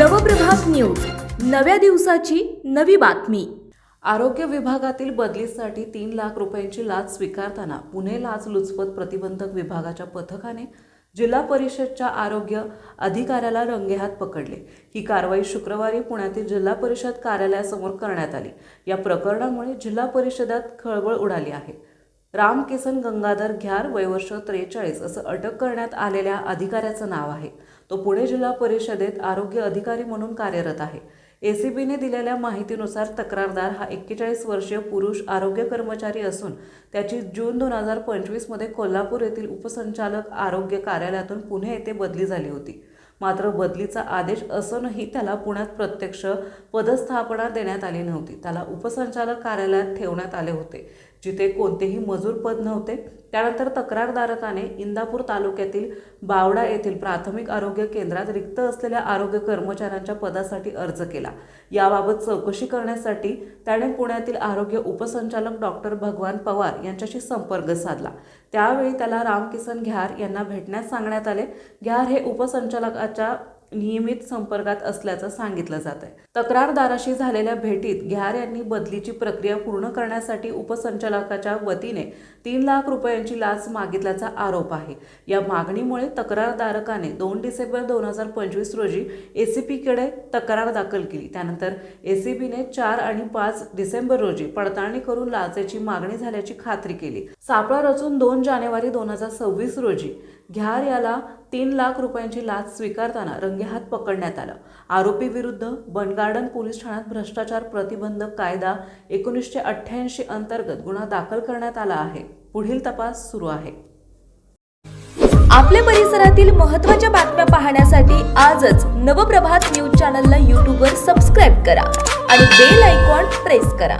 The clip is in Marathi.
नव्या दिवसाची नवी बातमी. आरोग्य विभागातील बदलीसाठी तीन लाख रुपयांची लाच स्वीकारताना पुणे लाचलुचपत प्रतिबंधक विभागाच्या पथकाने जिल्हा परिषदच्या आरोग्य अधिकाऱ्याला रंगेहात पकडले. ही कारवाई शुक्रवारी पुण्यातील जिल्हा परिषद कार्यालयासमोर करण्यात आली. या प्रकरणामुळे जिल्हा परिषदात खळबळ उडाली आहे. रामकिसन गंगाधर घ्यार वयवर्ष त्रेचाळीस असं अटक करण्यात आलेल्या अधिकाऱ्याचं नाव आहे. तो पुणे जिल्हा परिषदेत आरोग्य अधिकारी म्हणून कार्यरत आहे. एसीबीने दिलेल्या माहितीनुसार तक्रारदार हा एक्केचाळीस वर्षीय पुरुष आरोग्य कर्मचारी असून त्याची जून दोन हजार पंचवीसमध्ये कोल्हापूर येथील उपसंचालक आरोग्य कार्यालयातून पुणे येथे बदली झाली होती. मात्र बदलीचा आदेश असूनही त्याला पुण्यात प्रत्यक्ष पदस्थापना देण्यात आली नव्हती. त्याला उपसंचालक कार्यालयात ठेवण्यात आले होते. जिथे कोणतेही मजूर पद नव्हते त्यानंतर तक्रारदारकाने इंदापूर तालुक्यातील बावडा येथील प्राथमिक आरोग्य केंद्रात रिक्त असलेल्या आरोग्य कर्मचाऱ्यांच्या पदासाठी अर्ज केला. याबाबत चौकशी करण्यासाठी त्याने पुण्यातील आरोग्य उपसंचालक डॉक्टर भगवान पवार यांच्याशी संपर्क साधला. त्यावेळी त्याला रामकिसन घ्यार यांना भेटण्यास सांगण्यात आले. घ्यार हे उपसंचालकाच्या नियमित संपर्कात असल्याचं सांगितलं जात आहे तक्रारदाराशी झालेल्या भेटीत घ्यार यांनी बदलीची प्रक्रिया पूर्ण करण्यासाठी उपसंचालकाच्या वतीने तीन लाख रुपयांची लाच मागितल्याचा आरोप आहे. या मागणीमुळे तक्रारदारकाने दोन डिसेंबर दोन हजार पंचवीस रोजी एसीपीकडे तक्रार दाखल केली. त्यानंतर एसीबीने चार आणि पाच डिसेंबर रोजी पडताळणी करून लाचेची मागणी झाल्याची खात्री केली. सापळा रचून दोन जानेवारी दोन हजार सव्वीस रोजी घ्यार याला तीन लाख रुपयांची लाच स्वीकारताना रंगेहात पकडण्यात आलं. आरोपी विरुद्ध बनगार्डन पोलीस ठाण्यात भ्रष्टाचार प्रतिबंधक कायदा एकोणीसशे अठ्ठ्याऐंशी अंतर्गत गुन्हा दाखल करण्यात आला आहे. पुढील तपास सुरू आहे. आपल्या परिसरातील महत्त्वाच्या बातम्या पाहण्यासाठी आजच नवप्रभात न्यूज चॅनलला यूट्यूबवर सबस्क्राईब करा आणि बेल आयकॉन प्रेस करा.